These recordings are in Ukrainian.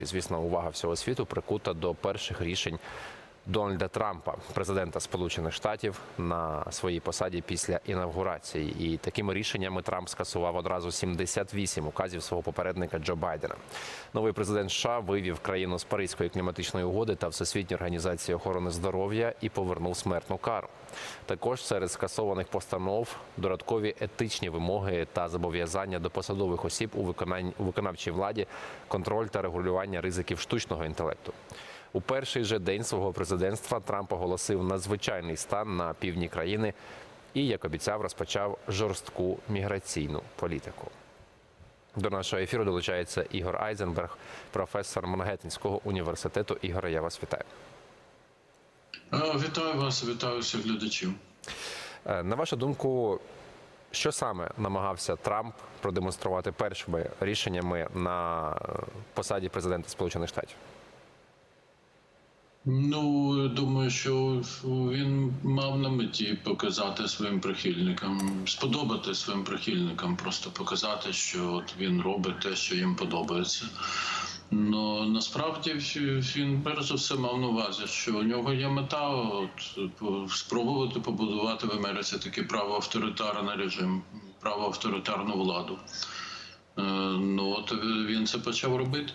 Звісно, увага всього світу прикута до перших рішень Дональда Трампа, президента Сполучених Штатів, на своїй посаді після інавгурації. І такими рішеннями Трамп скасував одразу 78 указів свого попередника Джо Байдена. Новий президент США вивів країну з Паризької кліматичної угоди та Всесвітньої організації охорони здоров'я і повернув смертну кару. Також серед скасованих постанов додаткові етичні вимоги та зобов'язання до посадових осіб у виконанні виконавчій владі, контроль та регулювання ризиків штучного інтелекту. У перший же день свого президентства Трамп оголосив надзвичайний стан на півдні країни і, як обіцяв, розпочав жорстку міграційну політику. До нашого ефіру долучається Ігор Айзенберг, професор Мангеттенського університету. Ігоре, я вас вітаю. Е, Вітаю вас, вітаю всіх глядачів. Е, На вашу думку, що саме намагався Трамп продемонструвати першими рішеннями на е, посаді президента Сполучених Штатів? Ну думаю, що він мав на меті показати своїм прихильникам, сподобати своїм прихильникам, просто показати, що от він робить те, що їм подобається. Ну насправді він перш за все мав на увазі, що у нього є мета от, спробувати побудувати в Америці такий правоавторитарний режим, правоавторитарну владу. Е, Ну от він це почав робити.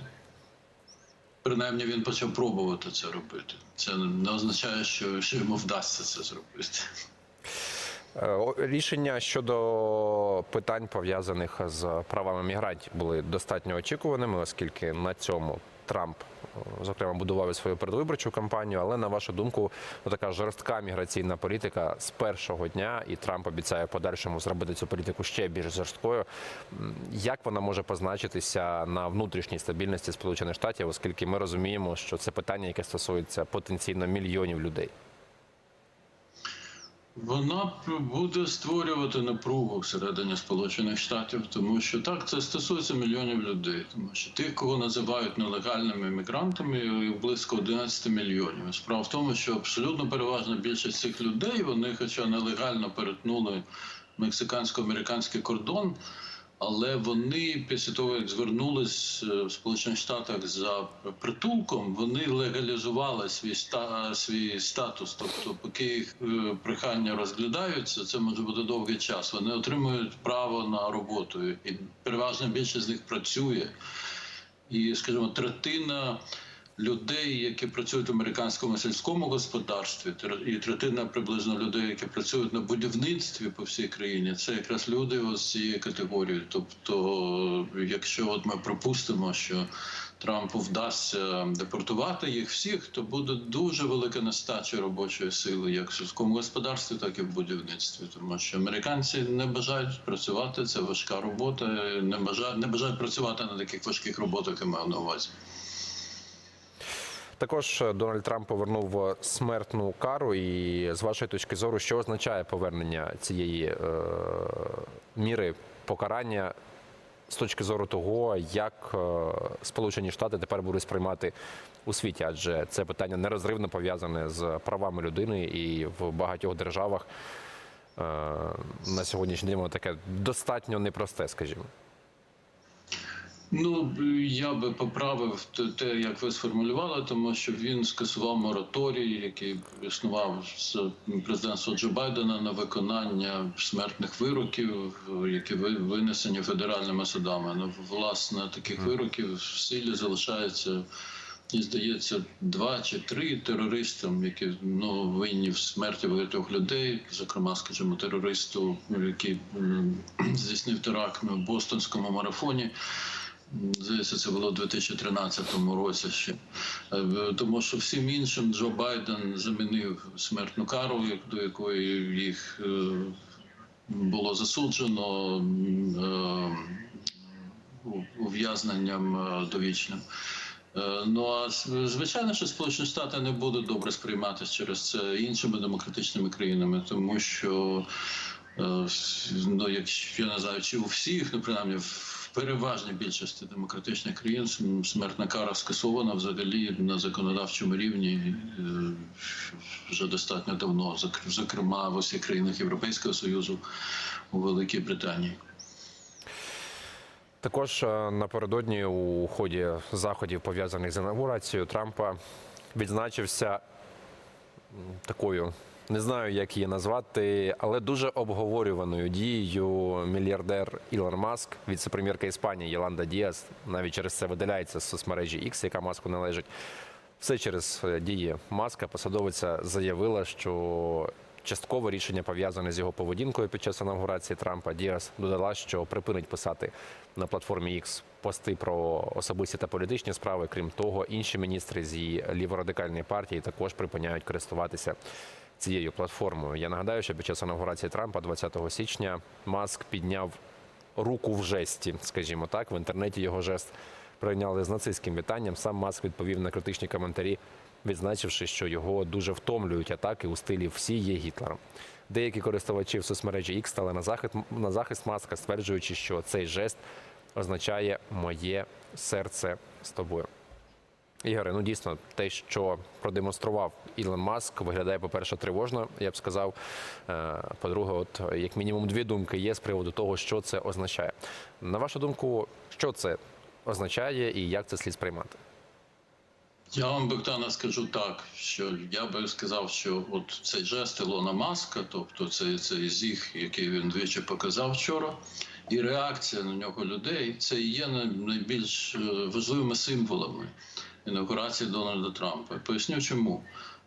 Принаймні він почав пробувати це робити. Це не означає, що, що йому вдасться це зробити. Е, Рішення щодо питань пов'язаних з правами мігрантів були достатньо очікуваними, оскільки на цьому Трамп, е, зокрема, будував свою передвиборчу кампанію. Але на вашу думку, ну, така жорстка міграційна політика з першого дня, і Трамп обіцяє подальшому зробити цю політику ще більш жорсткою. Як вона може позначитися на внутрішній стабільності Сполучених Штатів, оскільки ми розуміємо, що це питання, яке стосується потенційно мільйонів людей? Вона буде створювати напругу всередині Сполучених Штатів, тому що так це стосується мільйонів людей, тому що тих, кого називають нелегальними мігрантами, близько 11 мільйонів. Справа в тому, що абсолютно переважна більшість цих людей, вони, хоча нелегально перетнули мексикансько-американський кордон. Але вони після того, як звернулись е, в Сполучених Штатах за притулком, вони легалізували свій ста свій статус. Тобто, поки їх прихання прохання розглядаються, це може бути довгий час. Вони отримують право на роботу, і переважна більшість з них працює. І, скажімо, третина людей, які працюють в американському сільському господарстві, і третина приблизно людей, які працюють на будівництві по всій країні, це якраз люди ось цієї категорії. Тобто, якщо от ми припустимо, що Трампу вдасться депортувати їх всіх, то буде дуже велика нестача робочої сили, як в сільському господарстві, так і в будівництві. Тому що американці не бажають працювати, це важка робота, не бажають, не бажають працювати на таких важких роботах, я маю на увазі. Також е, Дональд Трамп повернув е, смертну кару. І з вашої точки зору, що означає повернення цієї е, міри покарання з точки зору того, як е, Сполучені Штати тепер будуть сприймати у світі, адже це питання нерозривно пов'язане з правами людини, і в багатьох державах е, на сьогоднішній день воно таке достатньо непросте, скажімо. Ну я би поправив те- як ви сформулювали, тому що він скасував мораторій, який існував з президентства Джо Байдена на виконання смертних вироків, які ви- винесені федеральними судами. Ну, власне, таких вироків в силі залишається. І здається, два чи три терористам, які ну винні в смерті багатьох людей, зокрема, скажімо, терористу, який здійснив теракт в Бостонському марафоні. Здається, це було у 2013 році ще. Е, Тому що всім іншим Джо Байден замінив смертну кару, до якої їх е, було засуджено е, ув'язненням довічним. Ну а звичайно, що Сполучені Штати не будуть добре сприйматися через це іншими демократичними країнами, тому що ну, якщо я не знаю, чи у всіх, ну принаймні в переважній більшості демократичних країн смертна кара скасована взагалі на законодавчому рівні е, вже достатньо давно, зок- зокрема в усіх країнах Європейського Союзу у Великій Британії. Також е, напередодні у ході заходів, пов'язаних з інаугурацією Трампа, відзначився такою, не знаю, як її назвати, але дуже обговорюваною дією мільярдер Ілон Маск, віце-прем'єрка Іспанії Єланда Діас, навіть через це видаляється з соцмережі X, яка маску належить. Все через е, дії Маска посадовиця заявила, що частково рішення пов'язане з його поведінкою під час інаугурації Трампа. Діас додала, що припинить писати на платформі X пости про особисті та політичні справи. Крім того, інші міністри з її ліворадикальної партії також припиняють користуватися цією платформою. Я нагадаю, що під час інаугурації Трампа 20 січня Маск підняв руку в жесті, скажімо так. В інтернеті його жест прийняли з нацистським вітанням. Сам Маск відповів на критичні коментарі, відзначивши, що його дуже втомлюють атаки у стилі всі є Гітлером. Деякі користувачі в соцмережі X стали на захист на захист Маска, стверджуючи, що цей жест означає моє серце з тобою. Ігоре, ну дійсно, те, що продемонстрував Ілон Маск, виглядає, по-перше, тривожно, я б сказав. Е, По-друге, от як мінімум дві думки є з приводу того, що це означає. На вашу думку, що це означає і як це слід сприймати? Я вам, Богдана, скажу так, що я би сказав, що от цей жест Ілона Маска, тобто цей, цей зіг, який він двічі показав вчора, і реакція на нього людей, це є найбільш е, важливими символами інаугурації Дональда Трампа. Поясню чому.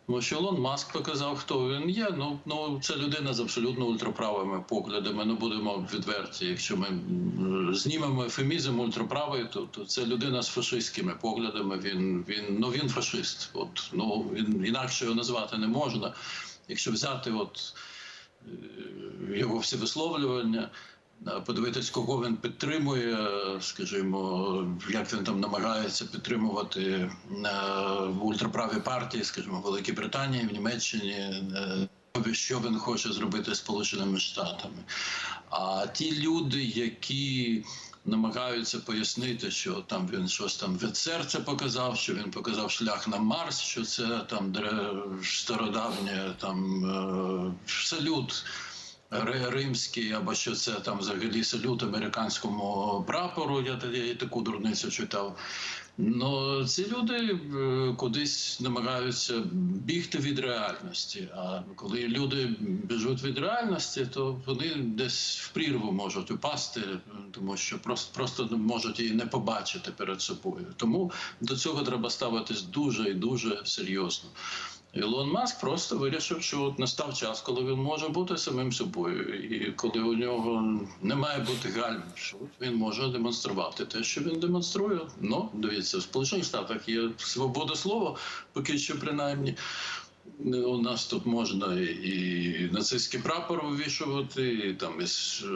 Тому що Ілон Маск показав, хто він є. Ну, ну це людина з абсолютно ультраправими поглядами. Ну будемо відверті. Якщо ми знімемо ефемізм ультраправий, то, то це людина з фашистськими поглядами. Він він ну він фашист. От ну він інакше його назвати не можна. Якщо взяти от е, його всі висловлювання. Подивитись, кого він підтримує, скажімо, як він там намагається підтримувати е, ультраправі партії, скажімо, в Великій Британії, в Німеччині, е, що він хоче зробити з Сполученими Штатами. А ті люди, які намагаються пояснити, що там він щось там від серця показав, що він показав шлях на Марс, що це там стародавнє там е, салют. Ри- Римський, або що це там взагалі салют американському прапору. Я, я таку дурницю читав. Ну ці люди е, кудись намагаються бігти від реальності. А коли люди біжуть від реальності, то вони десь в прірву можуть упасти, тому що просто просто можуть її не побачити перед собою. Тому до цього треба ставитись дуже і дуже серйозно. Ілон Маск просто вирішив, що от настав час, коли він може бути самим собою, і коли у нього не має бути гальм, що він може демонструвати те, що він демонструє. Ну, дивіться, в Сполучених Штатах є свобода слова, поки що принаймні. У нас тут можна і нацистський прапор вивішувати, і там і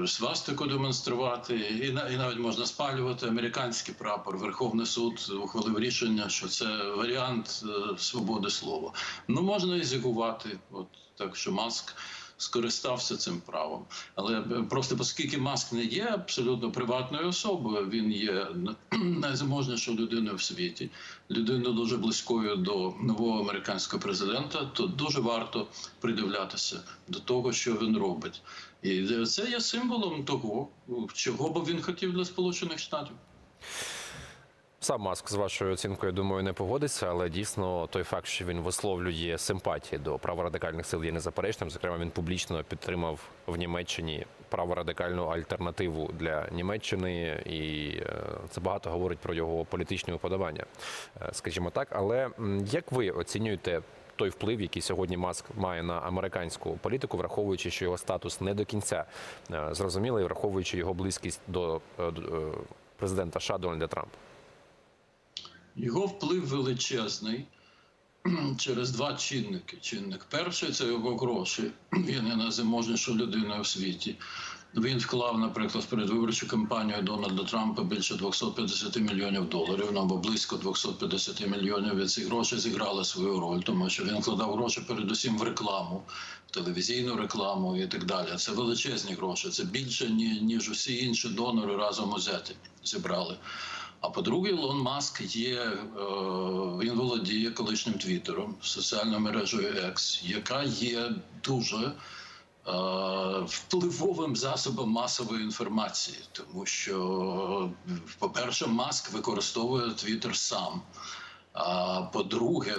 свастику демонструвати, і, і навіть можна спалювати американський прапор. Верховний суд ухвалив рішення, що це варіант е, свободи слова. Ну можна і зігувати, от так що маск. Скористався цим правом, але е, просто оскільки Маск не є абсолютно приватною особою, він є найзаможнішою людиною в світі, людиною дуже близькою до нового американського президента, то дуже варто придивлятися до того, що він робить, і це є символом того, чого би він хотів для Сполучених Штатів. Сам Маск з вашою оцінкою, я думаю, не погодиться, але дійсно той факт, що він висловлює симпатії до праворадикальних сил, є незаперечним. Зокрема, він публічно підтримав в Німеччині праворадикальну альтернативу для Німеччини, і е, це багато говорить про його політичні уподобання, е, скажімо так. Але як ви оцінюєте? Той вплив, який сьогодні Маск має на американську політику, враховуючи, що його статус не до кінця е, зрозумілий, враховуючи його близькість до президента США Дональда Трампа. Його вплив величезний через два чинники. Чинник перший це його гроші. Він є найзаможнішою людиною в світі. Він вклав, наприклад, в передвиборчу кампанію Дональда Трампа більше 250 мільйонів доларів, ну, або близько 250 мільйонів. І ці гроші зіграли свою роль, тому що він вкладав гроші передусім в рекламу, в телевізійну рекламу і так далі. Це величезні гроші. Це більше ніж усі інші донори разом узяті зібрали. А по-друге, Ілон Маск є, е, він володіє колишнім Твіттером, соціальною мережею X, яка є дуже е, впливовим засобом масової інформації, тому що, по-перше, Маск використовує Твіттер сам. А по-друге,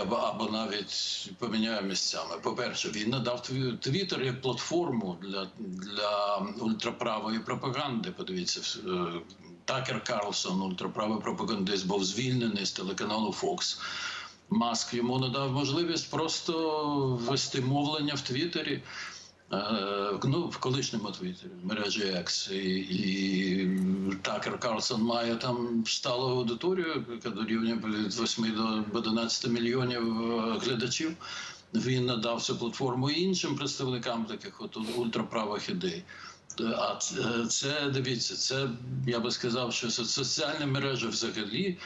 або, навіть поміняє місцями. По-перше, він надав Тві- Твіттер як платформу для, для ультраправої пропаганди. Подивіться, е, Такер Карлсон, ультраправий пропагандист, був звільнений з телеканалу Fox. Маск йому надав можливість просто вести мовлення в Твіттері. Е, Ну, в колишньому твіттері, в мережі X. І, і Такер Карлсон має там сталу аудиторію, яка дорівнює від 8 до 11 мільйонів е, глядачів. Він надав цю платформу іншим представникам таких от ультраправих ідей. А це- це дивіться, це я би сказав, що соціальні мережі взагалі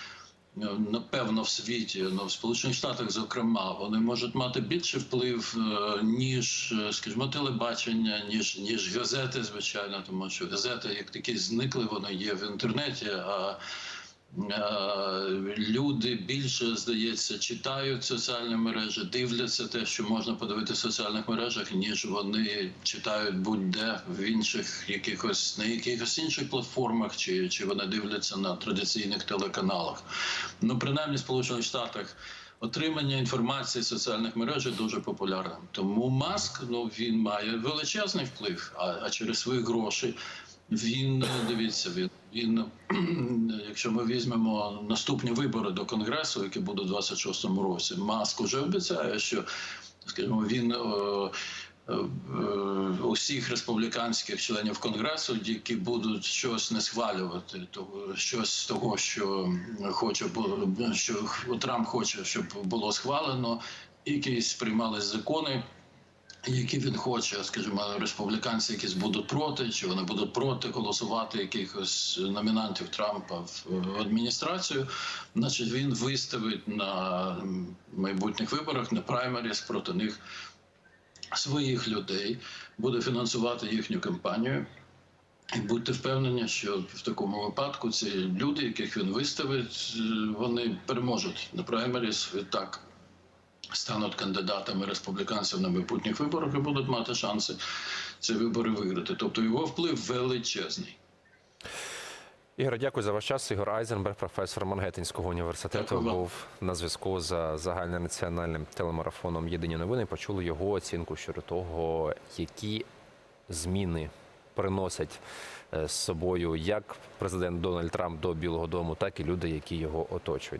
е, напевно в світі, ну в Сполучених Штатах, зокрема, вони можуть мати більший вплив е, ніж, е, скажімо, телебачення, ніж ніж газети, звичайно, тому що газети як такі зникли, вони є в інтернеті. А е, люди більше здається читають соціальні мережі, дивляться те, що можна подивитися в соціальних мережах, ніж вони читають будь-де в інших якихось на якихось інших платформах, чи, чи вони дивляться на традиційних телеканалах. Ну, принаймні, в Сполучених Штатах отримання інформації в соціальних мережах дуже популярне. Тому Маск ну він має величезний вплив, а, а через свої гроші. Він е, дивіться, він він, якщо ми візьмемо наступні вибори до конгресу, які будуть у 26-му році, Маск уже обіцяє, що скажімо, він е, е, усіх республіканських членів конгресу, які будуть щось не схвалювати, того щось з того, що хоче що Трамп хоче, щоб було схвалено, якісь приймались закони які він хоче, скажімо, республіканці, якісь будуть проти, чи вони будуть проти голосувати якихось номінантів Трампа в адміністрацію, значить він виставить на майбутніх виборах на праймеріс проти них своїх людей, буде фінансувати їхню кампанію. І будьте впевнені, що в такому випадку ці люди, яких він виставить, е, вони переможуть на праймеріс. Відтак стануть кандидатами республіканців на майбутніх виборах і будуть мати шанси ці вибори виграти. Тобто його вплив величезний. Ігор, дякую за ваш час. Ігор Айзенберг, професор Мангеттинського університету, Дякую був на зв'язку за загальнонаціональним телемарафоном Єдині новини. Почули його оцінку щодо того, які зміни приносять е, з собою як президент Дональд Трамп до Білого Дому, так і люди, які його оточують.